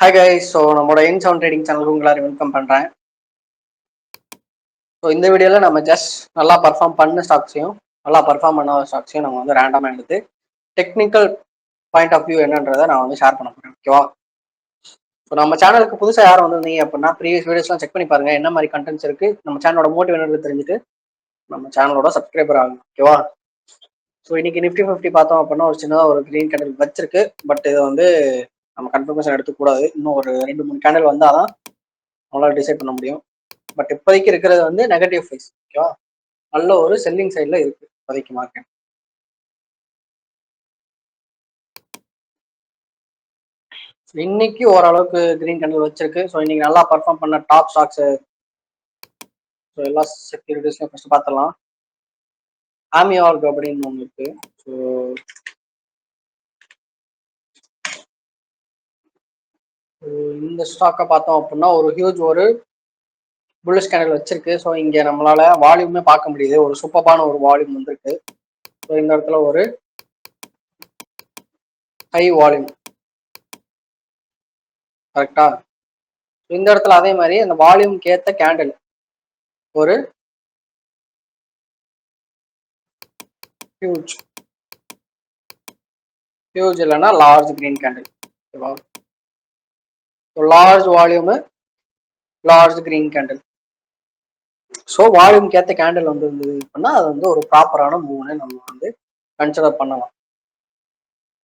Hi guy so நம்மளோட in sound trading சேனலுக்கு உங்களை வெல்கம் பண்ணுறேன் ஸோ இந்த வீடியோவில் நம்ம ஜஸ்ட் நல்லா பர்ஃபார்ம் பண்ண ஸ்டாக்ஸையும் நல்லா பர்ஃபார்ம் பண்ண ஸ்டாக்ஸையும் நம்ம வந்து ரேண்டமாக எடுத்து டெக்னிக்கல் பாயிண்ட் ஆஃப் வியூ என்னன்றதை நான் வந்து ஷேர் பண்ண போகிறேன் ஓகேவா ஸோ நம்ம சேனலுக்கு புதுசாக யாரும் வந்திருந்தீங்க அப்படின்னா ப்ரீவியஸ் வீடியோஸ்லாம் செக் பண்ணி பாருங்கள் என்ன மாதிரி கண்டென்ட்ஸ் இருக்குது நம்ம சேனலோட மோட்டிவ் என்னன்றது தெரிஞ்சுட்டு நம்ம சேனலோட சப்ஸ்கிரைபர் ஆகும் ஓகேவா ஸோ இன்னைக்கு நிஃப்டி ஃபிஃப்டி பார்த்தோம் அப்படின்னா ஒரு சின்னதாக ஒரு க்ரீன் கேண்டில் வச்சிருக்கு பட் இது வந்து நம்ம கன்ஃபர்மேஷன் எடுத்துக்கூடாது இன்னும் ஒரு ரெண்டு மூணு கேண்டில் வந்தால் தான் நம்மளால டிசைட் பண்ண முடியும். பட் இப்போதைக்கு இருக்கிறது வந்து நெகட்டிவ் ஃபைஸ் ஓகேவா நல்ல ஒரு செல்லிங் சைடில் இருக்கு இப்போதைக்கு மார்க்கெட் இன்னைக்கு ஓரளவுக்கு கிரீன் கேண்டில் வச்சிருக்கு. ஸோ இன்னைக்கு நல்லா பர்ஃபார்ம் பண்ண டாப் ஸ்டாக்ஸ் ஸோ எல்லா செக்யூரிட்டிஸ்லையும் ஃபஸ்ட்டு பார்த்துடலாம். ஆமியார்க் அப்படின்னு ஒன்று இருக்குது ஸோ இந்த ஸ்டாக்கை பார்த்தோம் அப்படின்னா ஒரு ஹியூஜ் ஒரு புல்லஸ் கேண்டல் வச்சிருக்கு. ஸோ இங்கே நம்மளால வால்யூமே பார்க்க முடியுது ஒரு சூப்பரான ஒரு வால்யூம் வந்திருக்கு. ஸோ இந்த இடத்துல ஒரு ஹை வால்யூம் கரெக்டா இந்த இடத்துல அதே மாதிரி அந்த வால்யூம்க்கு ஏற்ற கேண்டில் ஒரு ஹியூஜ் ஹியூஜ் இல்லைன்னா லார்ஜ் கிரீன் கேண்டில் ஓகேவா large volume large green candle so வால்யூம்க்கு ஏற்ற கேண்டில் வந்து இருந்தது அப்படின்னா அது வந்து ஒரு ப்ராப்பரான மூவ்னு நம்ம வந்து கன்சிடர் பண்ணலாம்.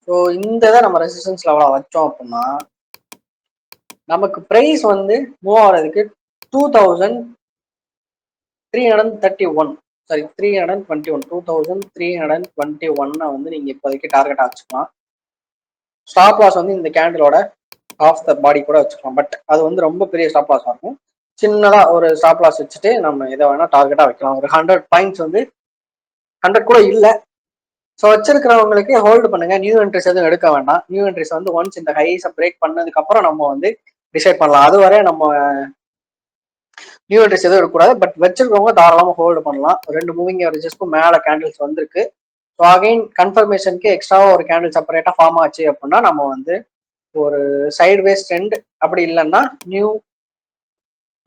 ஸோ இந்த இதை நம்ம ரெசிஸ்டன்ஸ் லெவலாக வச்சோம் அப்படின்னா நமக்கு ப்ரைஸ் வந்து மூவ் ஆகிறதுக்கு two thousand three hundred thirty one sorry three hundred twenty one two thousand three hundred twenty ஒன்னை வந்து நீங்கள் இப்போதைக்கு டார்கெட் வச்சுக்கலாம். ஸ்டாப் லாஸ் வந்து இந்த கேண்டிலோட ஆஃப் த பாடி கூட வச்சுக்கலாம். பட் அது வந்து ரொம்ப பெரிய ஸ்டாப் லாஸ் இருக்கும். சின்னதாக ஒரு ஸ்டாப் லாஸ் வச்சுட்டு நம்ம எதை வேணால் டார்கெட்டாக வைக்கலாம். ஒரு ஹண்ட்ரட் பாயிண்ட்ஸ் வந்து ஹண்ட்ரட் கூட இல்லை. ஸோ வச்சிருக்கிறவங்களுக்கு ஹோல்டு பண்ணுங்க. நியூ என்ட்ரிஸ் எதுவும் எடுக்க வேண்டாம். நியூ என்ட்ரிஸ் வந்து ஒன்ஸ் இந்த ஹைஸை பிரேக் பண்ணதுக்கப்புறம் நம்ம வந்து டிசைட் பண்ணலாம். அதுவரை நம்ம நியூ என்ட்ரிஸ் எதுவும் எடுக்கக்கூடாது. பட் வச்சிருக்கவங்க தாராளமாக ஹோல்டு பண்ணலாம். ரெண்டு மூவிங் அவரேஜஸ்க்கும் மேலே கேண்டில்ஸ் வந்திருக்கு. ஸோ அகைன் கன்ஃபர்மேஷனுக்கு எக்ஸ்ட்ராவாக ஒரு கேண்டில் செப்பரேட்டாக ஃபார்ம் ஆச்சு அப்படின்னா நம்ம வந்து ஒரு சைட்வேஸ் ட்ரெண்ட் அப்படி இல்லைன்னா நியூ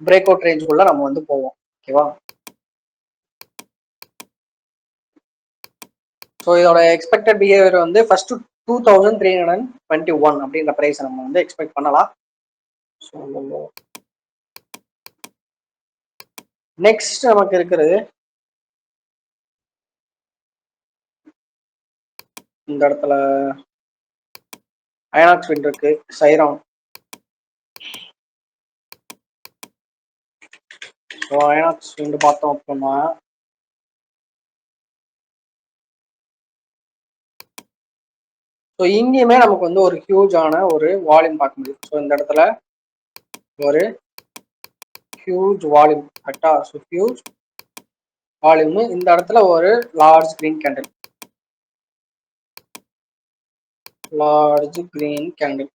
பிரேக் அவுட் ரேஞ்சுக்குள்ள நம்ம வந்து போவோம். ஓகேவா ஸோ இதோட எக்ஸ்பெக்டட் பிஹேவியர் வந்து first two thousand three hundred twenty one அப்படின்ற ப்ரைஸ் நம்ம வந்து எக்ஸ்பெக்ட் பண்ணலாம். ஸோ நெக்ஸ்ட் நமக்கு இருக்கிறது இந்த இடத்துல அயனாக்ஸ் வின் இருக்கு சைரான் அயனாக்ஸ் வின் பார்த்தோம் அப்படின்னா ஸோ இங்கேயுமே நமக்கு வந்து ஒரு ஹியூஜான ஒரு வால்யூம் பார்க்க முடியும். ஸோ இந்த இடத்துல ஒரு ஹியூஜ் வால்யூம் கரெக்டா ஸோ ஹியூஜ் வால்யூம் இந்த இடத்துல ஒரு large green candle large green candle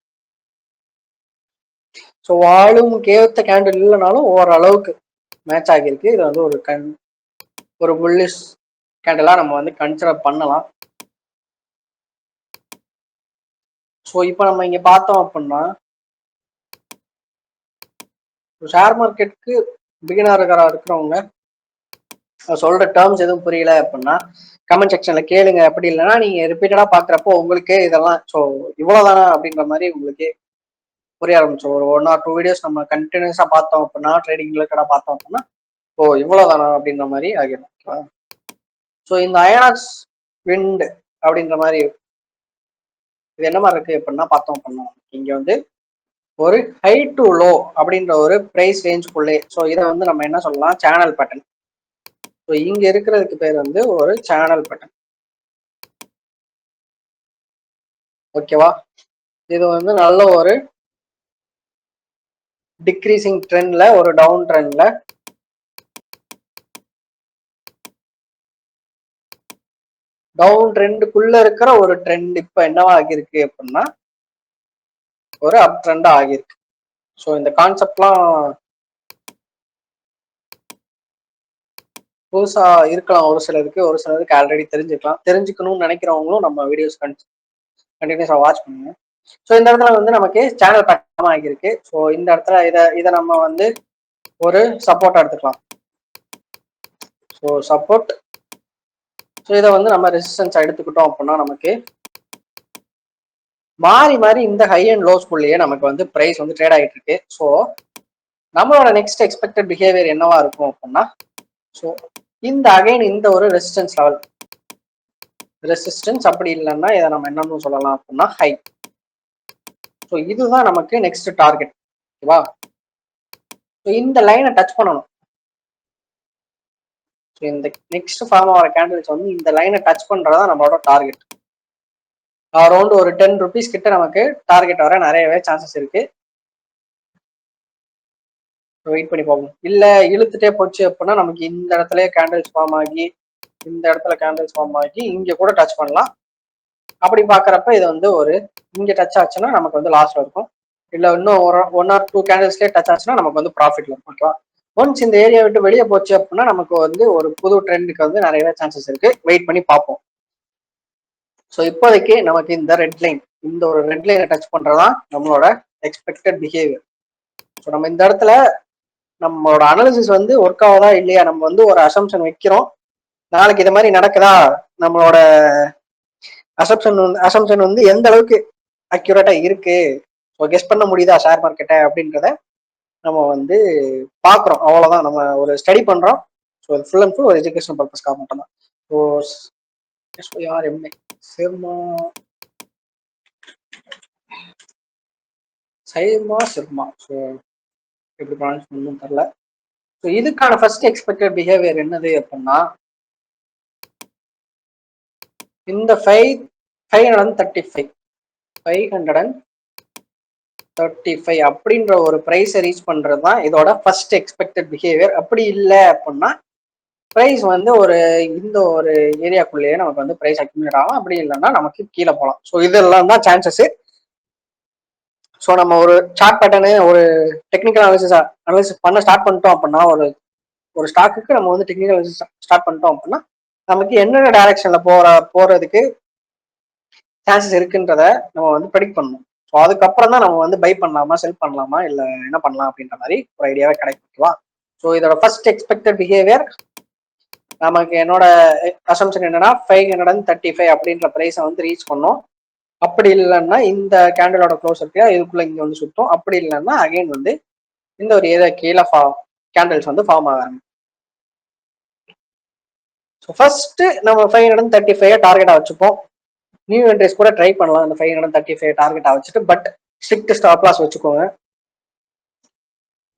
so volume ஏற்ற கேண்டில் இல்லைனாலும் ஓரளவுக்கு மேட்ச் ஆகியிருக்கு. இது வந்து ஒரு கண் ஒரு புல்லிஷ் கேண்டலாக நம்ம வந்து கன்சிடர் பண்ணலாம். ஸோ இப்போ நம்ம இங்கே பார்த்தோம் அப்படின்னா ஷேர் மார்க்கெட்டுக்கு பிகினர் இருக்கிறவங்க சொல்ற டேர்ம்ஸ் எதுவும் புரியல அப்படின்னா கமெண்ட் செக்ஷன்ல கேளுங்க. அப்படி இல்லைன்னா நீங்க ரிப்பீட்டடா பாக்குறப்போ உங்களுக்கே இதெல்லாம் ஸோ இவ்வளவுதானா அப்படின்ற மாதிரி உங்களுக்கே புரிய ஆரம்பிச்சோம் ஒரு ஒன் ஆர் டூ வீடியோஸ் நம்ம கண்டினியூஸா பார்த்தோம் அப்படின்னா ட்ரேடிங் ரிலேட்டடா பார்த்தோம் அப்படின்னா ஓ இவ்வளவுதானா அப்படின்ற மாதிரி ஆகிடும் ஓகேவா ஸோ இந்த அயனாக்ஸ் விண்ட் அப்படின்ற மாதிரி இது என்ன மாதிரி இருக்கு அப்படின்னா பார்த்தோம் அப்படின்னா இங்க வந்து ஒரு ஹை டு லோ அப்படின்ற ஒரு ப்ரைஸ் ரேஞ்சுக்குள்ளே ஸோ இதை வந்து நம்ம என்ன சொல்லலாம்? சேனல் பேட்டர்ன் ஸோ இங்க இருக்கிறதுக்கு பேர் வந்து ஒரு சேனல் பட்டன் ஓகேவா இது வந்து நல்ல ஒரு டிக்ரீசிங் ட்ரெண்ட்ல ஒரு டவுன் ட்ரெண்ட்ல டவுன் ட்ரெண்டுக்குள்ள இருக்கிற ஒரு ட்ரெண்ட் இப்ப என்னவா ஆகியிருக்கு அப்படின்னா ஒரு அப் ட்ரெண்டா ஆகியிருக்கு. ஸோ இந்த கான்செப்ட்லாம் புதுசா இருக்கலாம். ஒரு சிலருக்கு ஒரு சிலருக்கு ஆல்ரெடி தெரிஞ்சுக்கலாம். தெரிஞ்சுக்கணும்னு நினைக்கிறவங்களும் நம்ம வீடியோஸ் கண்டினியூஸா வாட்ச் பண்ணுங்க. ஸோ இந்த இடத்துல வந்து நமக்கு சேனல் பேட்டர்ன் ஆகியிருக்கு. ஸோ இந்த இடத்துல இதை இதை நம்ம வந்து ஒரு சப்போர்ட் எடுத்துக்கலாம். ஸோ சப்போர்ட் ஸோ இதை வந்து நம்ம ரெசிஸ்டன்ஸ் எடுத்துக்கிட்டோம் அப்படின்னா நமக்கு மாறி மாறி இந்த ஹை அண்ட் லோஸ்குள்ளேயே நமக்கு வந்து ப்ரைஸ் வந்து ட்ரேட் ஆகிட்டு இருக்கு. ஸோ நம்மளோட நெக்ஸ்ட் எக்ஸ்பெக்டட் பிஹேவியர் என்னவா இருக்கும் அப்படின்னா ஸோ இந்த அகைன் இந்த ஒரு ரெசிஸ்டன்ஸ் லெவல் ரெசிஸ்டன்ஸ் அப்படி இல்லைன்னா இதை நம்ம என்னன்னு சொல்லலாம் அப்படின்னா ஹை ஸோ இதுதான் நமக்கு நெக்ஸ்ட் டார்கெட் ஓகேவா? ஸோ இந்த லைனை டச் பண்ணணும். ஸோ இந்த நெக்ஸ்ட் ஃபார்ம் ஆகிற கேண்டில்ஸ் வந்து இந்த லைனை டச் பண்ணுறதா நம்மளோட டார்கெட் அரௌண்ட் ஒரு டென் ருபீஸ் கிட்ட நமக்கு டார்கெட் வர நிறையவே சான்சஸ் இருக்குது வெயிட் பண்ணி போகும் இல்லை இழுத்துட்டே போச்சு அப்படின்னா நமக்கு இந்த இடத்துல கேண்டில்ஸ் ஃபார்ம் ஆகி இந்த இடத்துல கேண்டில்ஸ் ஃபார்ம் ஆகி இங்கே கூட டச் பண்ணலாம். அப்படி பார்க்குறப்ப இது வந்து ஒரு இங்கே டச் ஆச்சுன்னா நமக்கு வந்து லாஸ்ட்டில் இருக்கும். இல்லை இன்னும் ஒரு ஒன் ஆர் டூ கேண்டில்ஸ்லேயே டச் ஆச்சுன்னா நமக்கு வந்து ப்ராஃபிட்ல இருக்கும் ஓகேவா ஒன்ஸ் இந்த ஏரியா விட்டு வெளியே போச்சு அப்படின்னா நமக்கு வந்து ஒரு புது ட்ரெண்டுக்கு வந்து நிறையவே சான்சஸ் இருக்கு. வெயிட் பண்ணி பார்ப்போம். ஸோ இப்போதைக்கு நமக்கு இந்த ரெட் லைன் இந்த ஒரு ரெட் லைனை டச் பண்ணுறதான் நம்மளோட எக்ஸ்பெக்டட் பிஹேவியர் ஸோ நம்ம இந்த இடத்துல நம்மளோட அனாலிசிஸ் வந்து ஒர்க் ஆகுதா இல்லையா? நம்ம வந்து ஒரு அசம்ஷன் வைக்கிறோம். நாளைக்கு இது மாதிரி நடக்குதா? நம்மளோட அசம்ஷன் வந்து அசம்ஷன் வந்து எந்த அளவுக்கு அக்யூரேட்டா இருக்கு? ஸோ கெஸ் பண்ண முடியுதா ஷேர் மார்க்கெட்டை அப்படின்றத நம்ம வந்து பார்க்குறோம். அவ்வளோதான் நம்ம ஒரு ஸ்டடி பண்ணுறோம் ஸோ ஃபுல் அண்ட் ஃபுல் ஒரு எஜுகேஷன் பர்பஸ்க்காக மட்டும்தான். ஸோ யார் எம்ஏ சிர்மா? சைமா சிர்மா. ஸோ எப்படி ப்ரானன்ஸ் பண்ணணும் தெரில ஸோ இதுக்கான ஃபர்ஸ்ட் எக்ஸ்பெக்டட் பிஹேவியர் என்னது அப்படின்னா இந்த five five hundred and thirty five five hundred and thirty five அப்படின்ற ஒரு ப்ரைஸை ரீச் பண்ணுறது தான் இதோட ஃபர்ஸ்ட் எக்ஸ்பெக்டட் பிஹேவியர் அப்படி இல்லை அப்படின்னா ப்ரைஸ் வந்து ஒரு இந்த ஒரு ஏரியாக்குள்ளேயே நமக்கு வந்து ப்ரைஸ் அக்யூமிலேட் ஆகும். அப்படி இல்லைன்னா நமக்கு கீழே போகலாம். ஸோ இதெல்லாம் தான் சான்சஸ் ஸோ நம்ம ஒரு சார்ட் பேட்டர்னு ஒரு டெக்னிக்கல் அனாலிசிஸ் அனாலிசிஸ் பண்ண ஸ்டார்ட் பண்ணிட்டோம் அப்படின்னா ஒரு ஒரு ஸ்டாக்குக்கு நம்ம வந்து டெக்னிக்கல் அனாலிசிஸ் ஸ்டார்ட் பண்ணிட்டோம் அப்படின்னா நமக்கு என்னென்ன டைரக்ஷன்ல போற போறதுக்கு சான்சஸ் இருக்குன்றத நம்ம வந்து ப்ரெடிக்ட் பண்ணணும். ஸோ அதுக்கப்புறம் தான் நம்ம வந்து பை பண்ணலாமா செல் பண்ணலாமா இல்லை என்ன பண்ணலாம் அப்படின்ற மாதிரி ஒரு ஐடியாவே கிடைக்கும் ஸோ இதோட ஃபர்ஸ்ட் எக்ஸ்பெக்டட் பிஹேவியர் நமக்கு என்னோட அசம்ஷன் என்னன்னா five hundred and thirty five அப்படின்ற ப்ரைஸை வந்து ரீச் பண்ணோம். அப்படி இல்லைன்னா இந்த கேண்டலோட க்ளோஸ் இருக்கு. இதுக்குள்ள இங்க வந்து சுத்தும். அப்படி இல்லைன்னா அகைன் வந்து இந்த ஒரு ஏதோ கீழே ஃபா கேண்டல்ஸ் வந்து ஃபார்ம் ஆகாங்க ஸோ ஃபர்ஸ்ட் நம்ம ஃபைவ் ஹண்ட்ரட் தேர்ட்டி ஃபைவ் டார்கெட்டாக வச்சுப்போம். நியூ என்ட்ரிஸ் கூட ட்ரை பண்ணலாம். அந்த ஃபைவ் ஹண்ட்ரட் தேர்ட்டி ஃபைவ் டார்கெட்டாக வச்சுட்டு பட் ஸ்ட்ரிக்ட் ஸ்டாப் லாஸ் வச்சுக்கோங்க.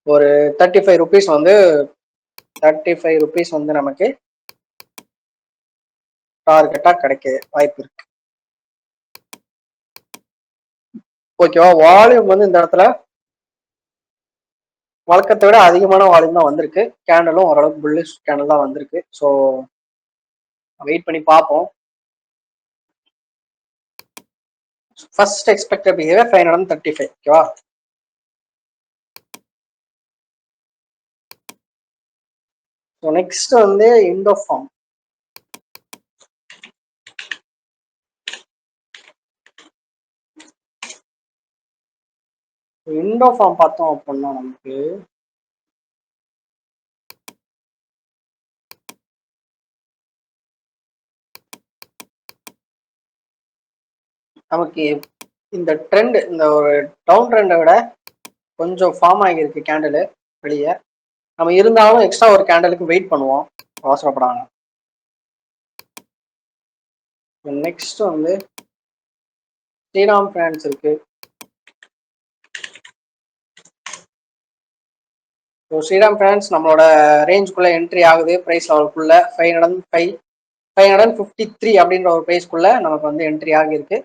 ஒரு தேர்ட்டி ஃபைவ் ருபீஸ் வந்து தேர்ட்டி ஃபைவ் ருபீஸ் வந்து நமக்கு டார்கெட்டாக கிடைக்க வாய்ப்பு இருக்கு. ஓகேவா? வால்யூம் வந்து இந்த இடத்துல வழக்கத்தை விட அதிகமான வால்யூம் தான் வந்திருக்கு. கேண்டலும் ஓரளவுக்கு புல்லிஷ் கேண்டல் தான் வந்திருக்கு. ஸோ வெயிட் பண்ணி பார்ப்போம். First expected behaviour five hundred thirty five ஓகேவா? ஸோ நெக்ஸ்ட் வந்து இண்டோ ஃபார்ம் விண்டோ ஃபார்ம் பார்த்தோம் அப்படின்னா நமக்கு நமக்கு இந்த ட்ரெண்ட் இந்த ஒரு டவுன் ட்ரெண்டை விட கொஞ்சம் ஃபார்ம் ஆகியிருக்கு கேண்டிலு வெளியே. நம்ம இருந்தாலும் எக்ஸ்ட்ரா ஒரு கேண்டலுக்கு வெயிட் பண்ணுவோம். அவசரப்படாங்க நெக்ஸ்ட் வந்து ஸ்ரீராம் பிரான்ஸ் இருக்கு. ஸோ ஸ்ரீராம் ஃபைனான்ஸ் நம்மளோட ரேஞ்சுக்குள்ளே என்ட்ரி ஆகுது. Price லெவலுக்குள்ள five hundred five five hundred fifty three அப்படின்ற ஒரு ப்ரைஸ்க்குள்ளே நமக்கு வந்து என்ட்ரி ஆகியிருக்கு.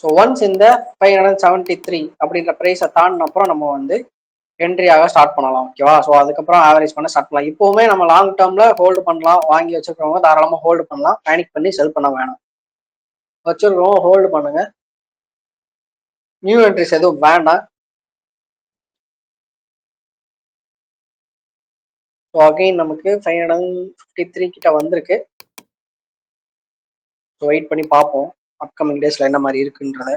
ஸோ ஒன்ஸ் இந்த ஃபைவ் ஹண்ட்ரட் செவன்ட்டி த்ரீ அப்படின்ற ப்ரைஸை தாண்டின அப்புறம் நம்ம வந்து என்ட்ரி ஆக ஸ்டார்ட் பண்ணலாம் ஓகேவா ஸோ அதுக்கப்புறம் ஆவரேஜ் பண்ண ஸ்டார்ட் பண்ணலாம். இப்போவுமே நம்ம லாங் டேர்மில் ஹோல்டு பண்ணலாம். வாங்கி வச்சிருக்கிறவங்க தாராளமாக ஹோல்டு பண்ணலாம். பேனிக் பண்ணி செல் பண்ண வேணாம். வச்சுருக்கிறவங்க ஹோல்டு பண்ணுங்கள் நியூ என்ட்ரிஸ் எதுவும் வேண்டாம். ஸோ அகைன் நமக்கு ஃபைவ் ஹண்ட்ரட் ஃபிஃப்டி த்ரீ கிட்ட வந்திருக்கு. ஸோ வெயிட் பண்ணி பார்ப்போம். அப்கமிங் டேஸ்ல என்ன மாதிரி இருக்குன்றத.